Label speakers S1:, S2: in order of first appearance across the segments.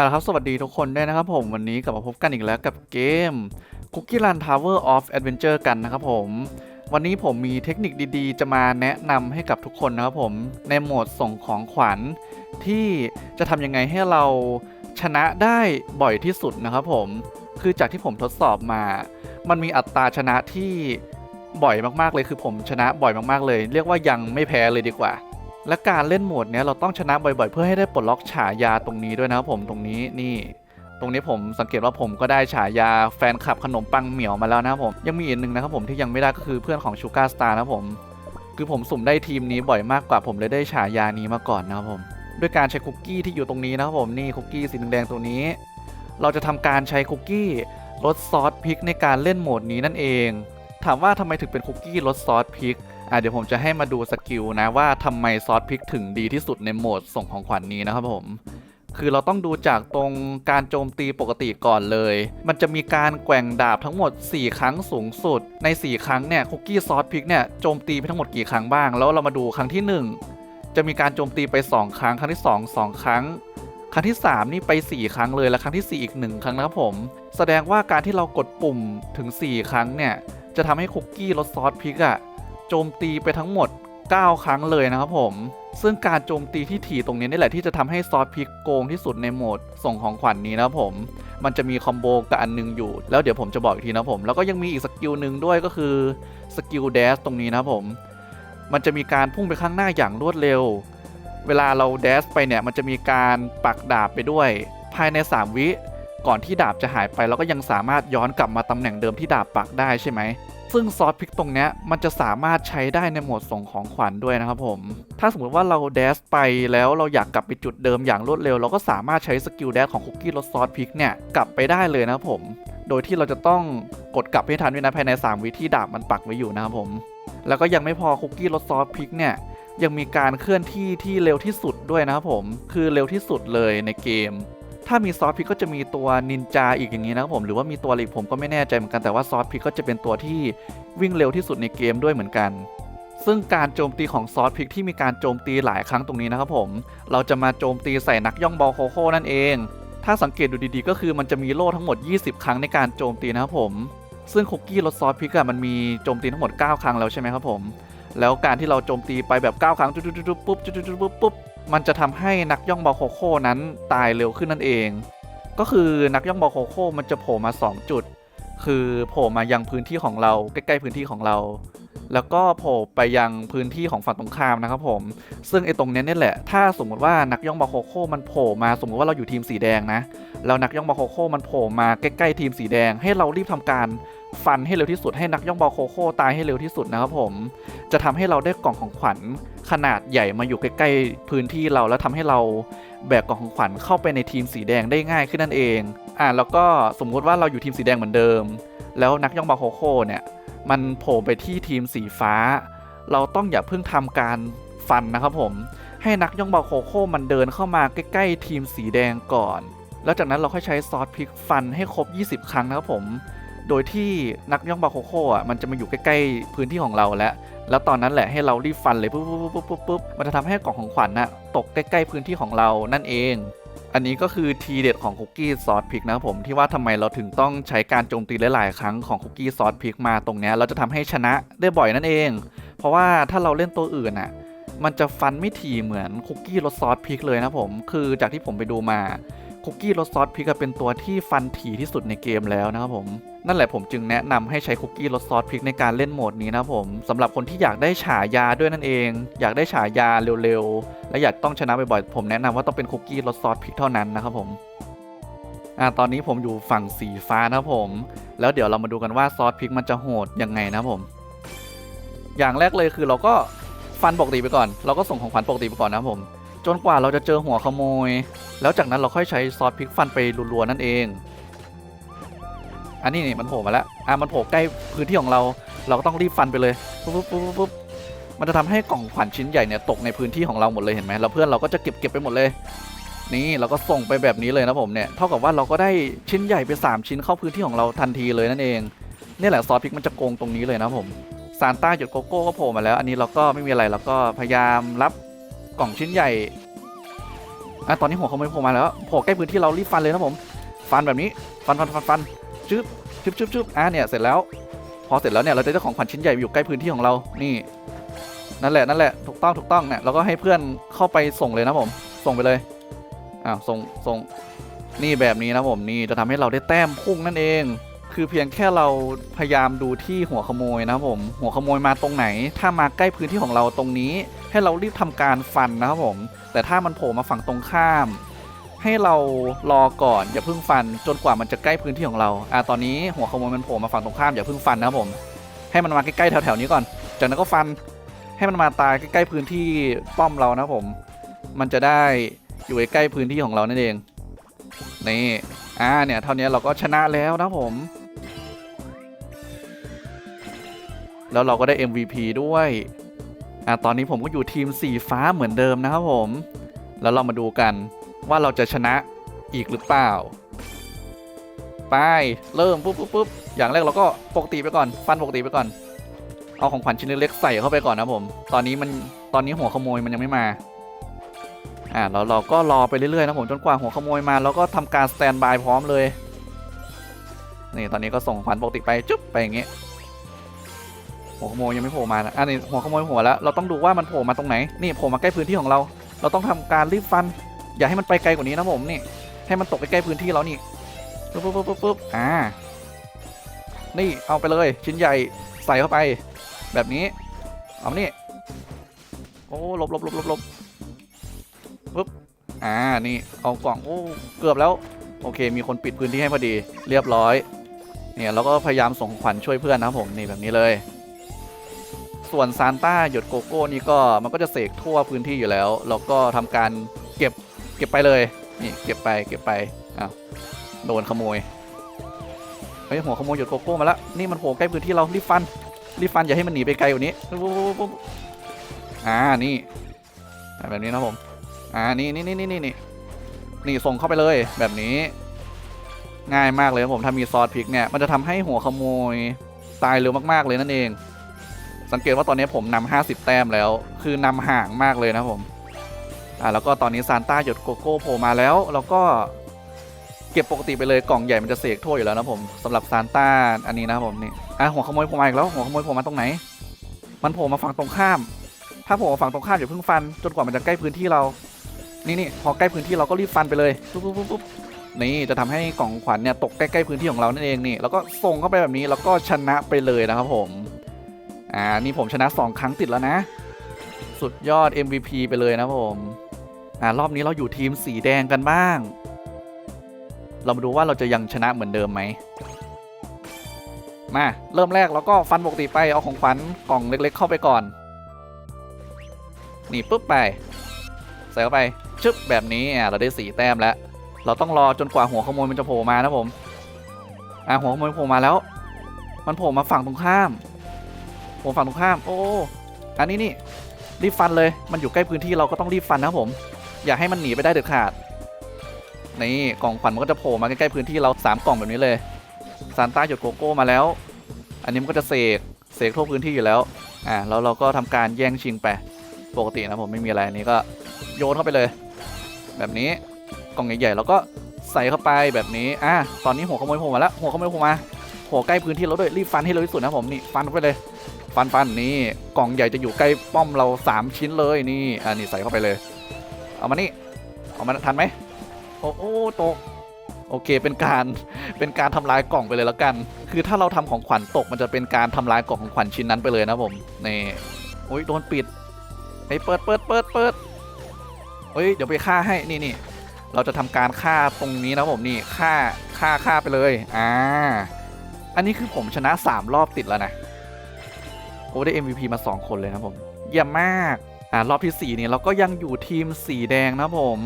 S1: เอาละครับ สวัสดีทุกคนด้วยนะครับผมวันนี้กลับมาพบกันอีกแล้วกับเกม Cookie Run Tower of Adventure กันนะครับผม วันนี้ผมมีเทคนิคดีๆ จะมาแนะนำให้กับทุกคนนะครับผม ในโหมดส่งของขวัญ ที่จะทำยังไงให้เราชนะได้บ่อยที่สุดนะครับผม คือจากที่ผมทดสอบมา มันมีอัตราชนะที่บ่อยมากๆเลยคือผมชนะบ่อยมากๆเลย เรียกว่ายังไม่แพ้เลยดีกว่า และการเล่นโหมดเนี้ยเราต้องชนะบ่อยๆ เพื่อให้ได้ปลดล็อกฉายาตรงนี้ด้วยนะครับผมตรงนี้นี่ ตรงนี้ผมสังเกตว่าผมก็ได้ฉายาแฟนคลับขนมปังเหมียวมาแล้วนะครับผมยังมีอีกหนึ่งนะครับผมที่ยังไม่ได้ก็คือเพื่อนของชูการ์สตาร์นะครับผมคือผมสุ่มได้ทีมนี้บ่อยมากกว่าผมเลยได้ฉายานี้มาก่อนนะครับผมด้วยการใช้คุกกี้ที่อยู่ตรงนี้นะครับผมนี่คุกกี้สีแดงตัวนี้ เราจะทำการใช้คุกกี้ลดซอสพริกในการเล่นโหมดนี้นั่นเอง ถามว่าทำไมถึงเป็นคุกกี้ลดซอสพริก อะเดี๋ยวผมจะให้มาดูสกิลนะว่าทำไมซอสพริกถึงดีที่สุดในโหมดส่งของขวัญนนี้นะครับผมคือเราต้องดูจากตรงการโจมตีปกติก่อนเลย มันจะมีการแกว่งดาบทั้งหมด 4 ครั้งสูงสุด ใน 4 ครั้งเนี่ยคุกกี้ซอสพริกเนี่ยโจมตีไปทั้งหมดกี่ครั้งบ้าง แล้วเรามาดูครั้งที่ 1 จะมีการโจมตีไป 2 ครั้ง ครั้งที่ 2 2 ครั้ง ครั้งที่ 3 นี่ไป 4 ครั้งเลย และครั้งที่ 4 อีก 1 ครั้งนะครับผม แสดงว่าการที่เรากดปุ่มถึง 4 ครั้งเนี่ยจะทำให้คุกกี้รสซอสพริกอะ โจมตีไปทั้งหมด 9 ครั้งเลยนะครับผม ซึ่งการโจมตีที่ถี่ตรงนี้นี่แหละที่จะทำให้ซอสพริกโกงที่สุดในโหมดส่งของขวัญนนี้นะครับผม มันจะมีคอมโบกับอันหนึงอยู่ แล้วเดี๋ยวผมจะบอกอีกทีนะครับผม แล้วก็ยังมีอีกสกิลหนึ่งด้วยก็คือสกิลเดสตรงนี้นะครับผม มันจะมีการพุ่งไปข้างหน้าอย่างรวดเร็ว เวลาเราเดสไปเนี่ยมันจะมีการปักดาบไปด้วย ภายใน 3 วิก่อนที่ดาบจะหายไปเราก็ยังสามารถย้อนกลับมาตำแหน่งเดิมที่ดาบปักได้ใช่ไหม ซึ่งซอสพริกตรงเนี้ยมันจะสามารถใช้ได้ในโหมดส่งของขวัญด้วยนะครับผม ถ้าสมมติว่าเราเดสไปแล้วเราอยากกลับไปจุดเดิมอย่างรวดเร็ว เราก็สามารถใช้สกิลเดสของคุกกี้รสซอสพริกเนี่ยกลับไปได้เลยนะครับผม โดยที่เราจะต้องกดกลับให้ทันด้วยนะภายใน 3 วิที่ดาบมันปักไว้อยู่นะครับผม แล้วก็ยังไม่พอคุกกี้รสซอสพริกเนี่ยยังมีการเคลื่อนที่ที่เร็วที่สุดด้วยนะครับผม คือเร็วที่สุดเลยในเกม ถ้ามีซอสพริกก็จะมีตัวนินจาอีกอย่างนี้นะครับผมหรือว่ามีตัวอะไรผมก็ไม่แน่ใจเหมือนกันแต่ว่าซอสพริกก็จะเป็นตัวที่วิ่งเร็วที่สุดในเกมด้วยเหมือนกัน ซึ่งการโจมตีของซอสพริกที่มีการโจมตีหลายครั้งตรงนี้นะครับผมเราจะมาโจมตีใส่นักย่องบอลโคโค่นั่นเอง ถ้าสังเกตดูดีๆ ก็คือมันจะมีโล่ทั้งหมด 20 ครั้งในการโจมตีนะครับผมซึ่งคุกกี้รสซอสพริกอะมันมีโจมตีทั้งหมด 9 ครั้งแล้วใช่ไหมครับผม แล้วการที่เราโจมตีไปแบบ 9 ครั้งจุ๊บๆๆปุ๊บจุ๊บๆๆปุ๊บปุ๊บ มันจะทำให้นักย่องบอลโคโค่นั้นตายเร็วขึ้นนั่นเอง ก็คือนักย่องบอลโคโค่มันจะโผล่มา 2 จุด คือโผล่มายังพื้นที่ของเราใกล้ๆพื้นที่ของเรา แล้วก็โผล่ไปยังพื้นที่ของฝั่งตรงข้ามนะครับผม ซึ่งไอ้ตรงเนี้ยนี่แหละ ถ้าสมมติว่านักย่องบอลโคโค่มันโผล่มาสมมติว่าเราอยู่ทีมสีแดงนะ แล้วนักย่องบอลโคโค่มันโผล่มาใกล้ๆทีมสีแดง ให้เรารีบทำการ ฟันให้เร็วที่สุดให้นักย่องบอลโคโค่ตายให้เร็วที่สุดนะครับผม จะทำให้เราได้กล่องของขวัญขนาดใหญ่มาอยู่ใกล้ๆพื้นที่เราแล้วทำให้เราแบกกล่องของขวัญเข้าไปในทีมสีแดงได้ง่ายขึ้นนั่นเอง อ่าแล้วก็สมมุติว่าเราอยู่ทีมสีแดงเหมือนเดิม แล้วนักย่องบอลโคโค่เนี่ยมันโผล่ไปที่ทีมสีฟ้า เราต้องอย่าเพิ่งทำการฟันนะครับผม ให้นักย่องบอลโคโค่มันเดินเข้ามาใกล้ ๆ ทีมสีแดงก่อน แล้วจากนั้นเราค่อยใช้ซอสพริกฟันให้ครบ 20 ครั้งนะครับผม โดยที่นักย่องบาโคโค่อะมันจะมาอยู่ใกล้ๆพื้นที่ของเราแล้ว แล้วตอนนั้นแหละให้เรารีบฟันเลยปุ๊บปุ๊บปุ๊บปุ๊บปุ๊บมันจะทำให้กล่องของขวัญน่ะตกใกล้ๆพื้นที่ของเรานั่นเอง อันนี้ก็คือทีเด็ดของคุกกี้ซอสพริกนะผมที่ว่าทำไมเราถึงต้องใช้การโจมตีหลายๆครั้งของคุกกี้ซอสพริกมาตรงเนี้ยเราจะทำให้ชนะได้บ่อยนั่นเอง เพราะว่าถ้าเราเล่นตัวอื่นอะมันจะฟันไม่ถี่เหมือนคุกกี้รสซอสพริกเลยนะผม คือจากที่ผมไปดูมา คุกกี้รสซอสพริกเป็นตัวที่ฟันถี่ที่สุดในเกมแล้วนะครับผมนั่นแหละผมจึงแนะนำให้ใช้คุกกี้รสซอสพริกในการเล่นโหมดนี้นะครับผมสำหรับคนที่อยากได้ฉายาด้วยนั่นเอง อยากได้ฉายาเร็วๆ และอยากต้องชนะบ่อยๆผมแนะนำว่าต้องเป็นคุกกี้รสซอสพริกเท่านั้นนะครับผมอ่าตอนนี้ผมอยู่ฝั่งสีฟ้านะครับผม แล้วเดี๋ยวเรามาดูกันว่าซอสพริกมันจะโหดยังไงนะครับผม อย่างแรกเลยคือเราก็ฟันปกติไปก่อน เราก็ส่งของขวัญปกติไปก่อนนะครับผม จนกว่าเราจะเจอหัวขโมย แล้วจากนั้นเราค่อยใช้ซอสพริกฟันไปรัวๆนั่นเอง อันนี้นี่มันโผล่มาแล้วอะมันโผล่ใกล้พื้นที่ของเรา เราก็ต้องรีบฟันไปเลยปุ๊บปุ๊บปุ๊บปุ๊บมันจะทำให้กล่องขวัญชิ้นใหญ่เนี่ยตกในพื้นที่ของเราหมดเลยเห็นไหมแล้วเพื่อนเราก็จะเก็บเก็บไปหมดเลย นี่เราก็ส่งไปแบบนี้เลยนะผมเนี่ยเท่ากับว่าเราก็ได้ชิ้นใหญ่ไป 3 ชิ้นเข้าพื้นที่ของเราทันทีเลยนั่นเองนี่แหละซอสพริกมันจะโกงตรงนี้เลยนะผมซานต้าหยดโกโก้ก็โผล่มาแล้ว อันนี้เราก็ไม่มีอะไรเราก็พยายามรับ กล่องชิ้นใหญ่อะตอนนี้หัวขโมยโผล่มาแล้วโผล่ใกล้พื้นที่เรารีบฟันเลยนะผม ฟันแบบนี้ฟันฟันฟันฟันจึ๊บจึ๊บจึ๊บจึ๊บอะเนี่ยเสร็จแล้ว พอเสร็จแล้วเนี่ยเราจะได้ของขวัญชิ้นใหญ่อยู่ใกล้พื้นที่ของเรานี่นั่นแหละนั่นแหละถูกต้องถูกต้องเนี่ยเราก็ให้เพื่อนเข้าไปส่งเลยนะผม ส่งไปเลยอ้าวส่งส่งนี่แบบนี้นะผมนี่จะทำให้เราได้แต้มพุ่งนั่นเอง คือเพียงแค่เราพยายามดูที่หัวขโมยนะครับผม หัวขโมยมาตรงไหน ถ้ามาใกล้พื้นที่ของเราตรงนี้ ให้เรารีบทำการฟันนะครับผม แต่ถ้ามันโผล่มาฝั่งตรงข้าม ให้เรารอก่อนอย่าเพิ่งฟัน จนกว่ามันจะใกล้พื้นที่ของเราอ่าตอนนี้หัวขโมยมันโผล่มาฝั่งตรงข้ามอย่าเพิ่งฟันนะครับผม ให้มันมาใกล้ๆแถวๆนี้ก่อน จากนั้นก็ฟันให้มันมาตายใกล้ๆพื้นที่ป้อมเรานะครับผม มันจะได้อยู่ใกล้พื้นที่ของเรานั่นเองนี่อ่าเนี่ยเท่านี้เราก็ชนะแล้วนะผม แล้วเราก็ได้ MVP ด้วยอ่าตอนนี้ผมก็อยู่ทีมสีฟ้าเหมือนเดิมนะครับผม แล้วเรามาดูกันว่าเราจะชนะอีกหรือเปล่า ไป เริ่มปุ๊บปุ๊บปุ๊บอย่างแรกเราก็ปกติไปก่อน ฟันปกติไปก่อน เอาของขวัญชิ้นเล็กๆใส่เข้าไปก่อนนะผม ตอนนี้มัน ตอนนี้หัวขโมยมันยังไม่มา อ่าเราเราก็รอไปเรื่อยๆนะผมจนกว่าหัวขโมยมาแล้วก็ทำการสแตนบายพร้อมเลย นี่ตอนนี้ก็ส่งขวัญปกติไปจุ๊บไปอย่างเงี้ย หัวขโมยยังไม่โผล่มานะอันนี้หัวขโมยโผล่แล้ว เราต้องดูว่ามันโผล่มาตรงไหน นี่โผล่มาใกล้พื้นที่ของเรา เราต้องทำการรีบฟัน อย่าให้มันไปไกลกว่านี้นะผมนี่ ให้มันตกใกล้พื้นที่เรานี่ ปุ๊บปุ๊บปุ๊บปุ๊บอ่า นี่เอาไปเลย ชิ้นใหญ่ใส่เข้าไป แบบนี้ เอานี่ โอ้หลบหลบหลบหลบหลบปุ๊บ อ่า นี่ เอากล่อง โอ้ เกือบแล้ว โอเค มีคนปิดพื้นที่ให้พอดี เรียบร้อย เนี่ย เราก็พยายามส่งขวัญช่วยเพื่อนนะผม นี่แบบนี้เลย ส่วนซานต้าหยดโกโก้นี่ก็มันก็จะเสกทั่วพื้นที่อยู่แล้ว แล้วก็ทำการเก็บเก็บไปเลย นี่เก็บไปเก็บไปอ้าวโดนขโมยเฮ้ยหัวขโมยหยดโกโก้มาแล้วนี่มันโผล่ใกล้พื้นที่เรารีบฟันรีบฟันอย่าให้มันหนีไปไกลกว่านี้อ่านี่แบบนี้นะผมอ่านี่นี่นี่นี่นี่นี่นี่ส่งเข้าไปเลยแบบนี้ ง่ายมากเลยครับผมถ้ามีซอสพริกเนี่ยมันจะทำให้หัวขโมยตายเร็วมากๆเลยนั่นเอง สังเกตว่าตอนนี้ผมนำ50 แต้มแล้ว คือนำห่างมากเลยนะผมอ่าแล้วก็ตอนนี้ซานต้าหยดโกโก้โผล่มาแล้วแล้วก็เก็บปกติไปเลยกล่องใหญ่มันจะเสกทั่วอยู่แล้วนะผมสำหรับซานต้าอันนี้นะผมนี่อะหัวขโมยโผล่มาอีกแล้วหัวขโมยโผล่มาตรงไหน มันโผล่มาฝั่งตรงข้าม ถ้าโผล่มาฝั่งตรงข้ามอย่าเพิ่งฟัน จนกว่ามันจะใกล้พื้นที่เรานี่นี่พอใกล้พื้นที่เราก็รีบฟันไปเลยปุ๊บปุ๊บปุ๊บปุ๊บนี่จะทำให้กล่องขวัญเนี่ยตกใกล้ๆพื้นที่ของเรานั่นเองนี่แล้วก็ส่งเข้าไปแบบนี้แล้วก็ชนะไปเลยนะครับผม อ่า นี่ผมชนะสองครั้งติดแล้วนะ สุดยอด MVP ไปเลยนะผม อ่ารอบนี้เราอยู่ทีมสีแดงกันบ้าง เรามาดูว่าเราจะยังชนะเหมือนเดิมไหม มา เริ่มแรกเราก็ฟันปกติไปเอาของขวัญกล่องเล็ก ๆ เข้าไปก่อน นี่ปุ๊บไป ใส่เข้าไปชึบแบบนี้อะเราได้สีแต้มแล้ว เราต้องรอจนกว่าหัวขโมยมันจะโผล่มานะผม อะหัวขโมยโผล่มาแล้ว มันโผล่มาฝั่งตรงข้าม โผล่ฝั่งตรงข้าม โอ้ อันนี้นี่รีบฟันเลย มันอยู่ใกล้พื้นที่เราก็ต้องรีบฟันนะครับผม อย่าให้มันหนีไปได้เด็ดขาด นี่กล่องขวัญมันก็จะโผล่มาใกล้ๆพื้นที่เราสามกล่องแบบนี้เลยซานต้าหยดโกโก้มาแล้ว อันนี้มันก็จะเสก เสกทั่วพื้นที่อยู่แล้ว อ่าแล้วเราก็ทำการแย่งชิงไป ปกตินะผมไม่มีอะไรอันนี้ก็โยนเข้าไปเลย แบบนี้ กล่องใหญ่ๆเราก็ใส่เข้าไปแบบนี้ อะตอนนี้หัวขโมยโผล่มาแล้ว หัวขโมยโผล่มาโผล่ใกล้พื้นที่เราด้วย รีบฟันให้เร็วที่สุดนะผม นี่ ฟันไปเลย ฟันฟันนี่กล่องใหญ่จะอยู่ใกล้ป้อมเราสามชิ้นเลยนี่อันนี้ใส่เข้าไปเลย เอามานี่เอามาทันไหมโอ้โอ้ตกโอเคเป็นการเป็นการทำลายกล่องไปเลยแล้วกัน คือถ้าเราทำของขวัญตกมันจะเป็นการทำลายกล่องของขวัญชิ้นนั้นไปเลยนะผมนี่โอ้ยโดนปิดเฮ้เปิดเปิดเปิดเปิดเฮ้ยเดี๋ยวไปฆ่าให้นี่นี่เราจะทำการฆ่าตรงนี้นะผมนี่ฆ่าฆ่าฆ่าไปเลยอ่าอันนี้คือผมชนะ 3 รอบติดแล้วนะ โอ้ได้ MVP มา 2 คนเลยนะผมเยี่ยมมาก อ่ารอบที่ 4 เนี่ย เราก็ยังอยู่ทีมสีแดงนะผม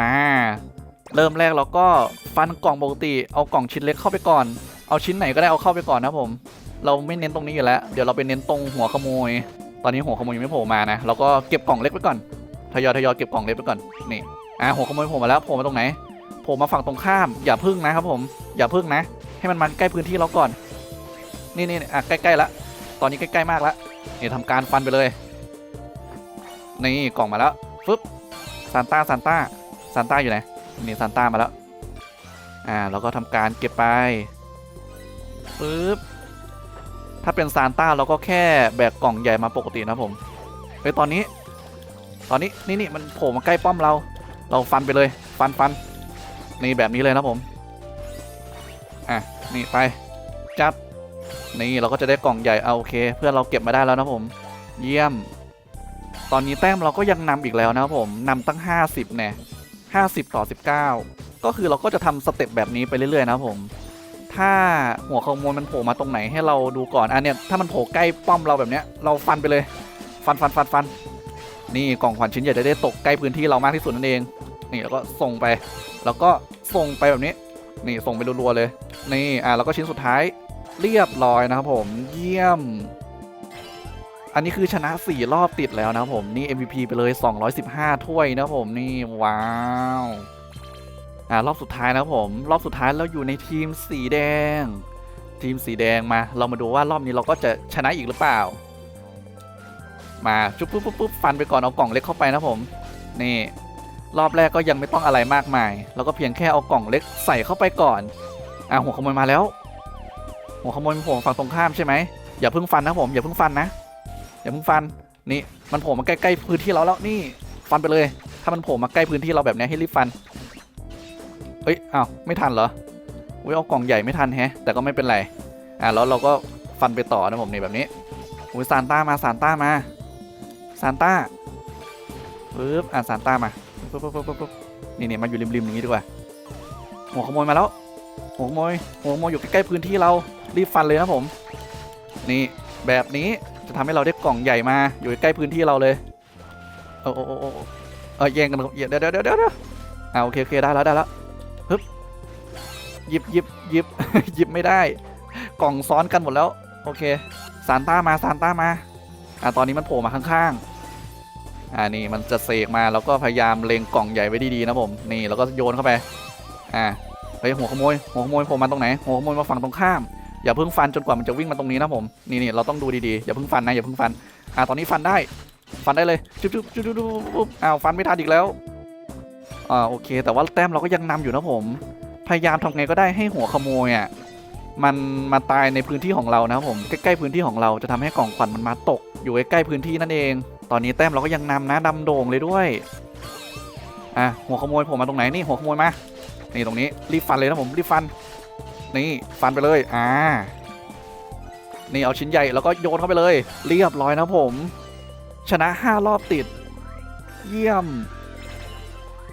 S1: มา เริ่มแรกเราก็ฟันกล่องปกติ เอากล่องชิ้นเล็กเข้าไปก่อน เอาชิ้นไหนก็ได้เอาเข้าไปก่อนนะผม เราไม่เน้นตรงนี้อยู่แล้ว เดี๋ยวเราไปเน้นตรงหัวขโมย ตอนนี้หัวขโมยยังไม่โผล่มานะ เราก็เก็บกล่องเล็กไปก่อน ทยอยทยอยเก็บกล่องเล็กไปก่อน นี่ อะหัวขโมยโผล่มาแล้วโผล่มาตรงไหน โผล่มาฝั่งตรงข้าม อย่าพึ่งนะครับผม อย่าพึ่งนะ ให้มันมาใกล้พื้นที่เราก่อน นี่นี่อะใกล้ๆละตอนนี้ใกล้ๆมากละนี่ยทำการฟันไปเลย นี่กล่องมาแล้วฟึบซานต้าซานต้าซานต้าอยู่ไหนนี่ซานต้ามาแล้วอ่าเราก็ทำการเก็บไปปึ๊บถ้าเป็นซานต้าเราก็แค่แบกกล่องใหญ่มาปกตินะผมเฮ้ยตอนนี้ ตอนนี้นี่นี่มันโผล่มาใกล้ป้อมเรา เราฟันไปเลย ฟันฟันนี่แบบนี้เลยนะผมอะนี่ไปจัด นี่เราก็จะได้กล่องใหญ่เอาโอเค เพื่อนเราเก็บมาได้แล้วนะผม เยี่ยม ตอนนี้แต้มเราก็ยังนำอีกแล้วนะผมนำตั้ง 50แน่50ต่อ19ก็คือเราก็จะทำสเต็ปแบบนี้ไปเรื่อยๆนะผม ถ้าหัวขโมยมันโผล่มาตรงไหนให้เราดูก่อนอันเนี้ยถ้ามันโผล่ใกล้ป้อมเราแบบเนี้ยเราฟันไปเลย ฟันฟันฟันฟันนี่กล่องขวัญชิ้นใหญ่จะได้ตกใกล้พื้นที่เรามากที่สุดนั่นเอง นี่แล้วก็ส่งไป แล้วก็ส่งไปแบบนี้ นี่ส่งไปรัวๆเลย นี่อะแล้วก็ชิ้นสุดท้าย เรียบร้อยนะครับผมเยี่ยม อันนี้คือชนะ 4 รอบติดแล้วนะครับผมนี่ MVP ไปเลย 215 ถ้วยนะครับผมนี่ว้าวอ่ารอบสุดท้ายนะครับผม รอบสุดท้ายเราอยู่ในทีมสีแดง ทีมสีแดงมา เรามาดูว่ารอบนี้เราก็จะชนะอีกหรือเปล่า มาจุ๊บปุ๊บปุ๊บปุ๊บฟันไปก่อนเอากล่องเล็กเข้าไปนะผม นี่ รอบแรกก็ยังไม่ต้องอะไรมากมาย เราก็เพียงแค่เอากล่องเล็กใส่เข้าไปก่อนอะหัวขโมยมาแล้ว หัวขโมยมันโผล่ฝั่งตรงข้ามใช่ไหมอย่าเพิ่งฟันนะผมอย่าเพิ่งฟันนะอย่าเพิ่งฟันนี่มันโผล่มาใกล้ๆพื้นที่เราแล้วนี่ฟันไปเลย ถ้ามันโผล่มาใกล้พื้นที่เราแบบนี้ให้รีบฟันเอ้ยอ้าวไม่ทันเหรออุ้ยเอากล่องใหญ่ไม่ทันแฮะ แต่ก็ไม่เป็นไรอ่าแล้วเราก็ฟันไปต่อนะผมนี่แบบนี้อุ้ยซานต้ามาซานต้ามาซานต้าปึ๊บอ่าซานต้ามาปึ๊บปึ๊บปึ๊บปึ๊บปึ๊บนี่นี่มาอยู่ริมๆอย่างนี้ดีกว่าหัวขโมยมาแล้ว หัวขโมยหัวขโมยอยู่ใกล้ๆพื้นที่เรารีบฟันเลยนะผม นี่แบบนี้จะทำให้เราได้กล่องใหญ่มาอยู่ใกล้พื้นที่เราเลยโอ้โอ้โอ้เออแย่งกันเดี๋ยวเดี๋ยวเดี๋ยวเดี๋ยวเดี๋ยวอ่าโอเคโอเคได้แล้วได้แล้วฮึบหยิบหยิบหยิบหยิบไม่ได้ กล่องซ้อนกันหมดแล้ว โอเคซานต้ามาซานต้ามาอ่าตอนนี้มันโผล่มาข้างๆอ่านี่มันจะเสกมาแล้วก็พยายามเล็งกล่องใหญ่ไว้ดีๆนะผมนี่แล้วก็โยนเข้าไปอ่า เฮ้ยหัวขโมยหัวขโมยโผล่มาตรงไหนหัวขโมยมาฝั่งตรงข้ามอย่าเพิ่งฟันจนกว่ามันจะวิ่งมาตรงนี้นะผมนี่นี่เราต้องดูดีๆอย่าเพิ่งฟันนะอย่าเพิ่งฟันอ่าตอนนี้ฟันได้ ฟันได้เลยจุ๊บจุ๊บจุ๊บจุ๊บจุ๊บอ้าวฟันไม่ทันอีกแล้วอ่าโอเค แต่ว่าแต้มเราก็ยังนำอยู่นะผม พยายามทำไงก็ได้ให้หัวขโมยอะมันมาตายในพื้นที่ของเรานะครับผมใกล้ๆพื้นที่ของเราจะทำให้กล่องขวัญมันมาตก อยู่ใกล้ๆพื้นที่นั่นเอง ตอนนี้แต้มเราก็ยังนำนะดำโด่งเลยด้วยอะหัวขโมยผมมาตรงไหนนี่หัวขโมยมา นี่ตรงนี้รีบฟันเลยนะผมรีบฟัน นี่ฟันไปเลยอ่านี่เอาชิ้นใหญ่แล้วก็โยนเข้าไปเลย เรียบร้อยนะผม ชนะ 5 รอบติด เยี่ยม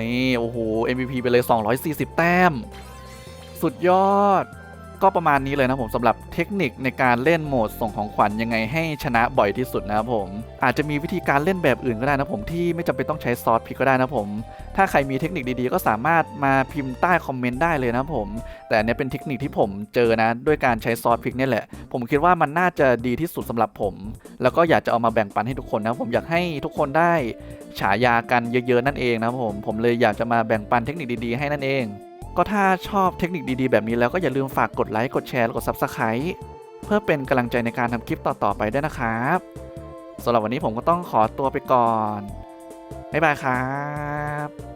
S1: นี่ โอ้โห MVP ไปเลย 240 แต้ม สุดยอด ก็ประมาณนี้เลยนะผมสำหรับเทคนิคในการเล่นโหมดส่งของขวัญยังไงให้ชนะบ่อยที่สุดนะครับผม อาจจะมีวิธีการเล่นแบบอื่นก็ได้นะผมที่ไม่จำเป็นต้องใช้ซอสพริกก็ได้นะผม ถ้าใครมีเทคนิคดีๆ ก็สามารถมาพิมพ์ใต้คอมเมนต์ได้เลยนะผม แต่อันเนี้ยเป็นเทคนิคที่ผมเจอนะ ด้วยการใช้ซอสพริกนี่แหละ ผมคิดว่ามันน่าจะดีที่สุดสำหรับผม แล้วก็อยากจะเอามาแบ่งปันให้ทุกคนนะผมอยากให้ทุกคนได้ฉายากันเยอะๆนั่นเองนะผมผมเลยอยากจะมาแบ่งปันเทคนิคดีๆให้นั่นเอง ก็ถ้าชอบเทคนิคดีๆ แบบนี้แล้วก็อย่าลืมฝากกดไลค์กดแชร์แล้วกด Subscribe เพื่อเป็นกำลังใจในการทำคลิปต่อๆไปด้วยนะครับสำหรับวันนี้ผมก็ต้องขอตัวไปก่อน บ๊ายบายครับ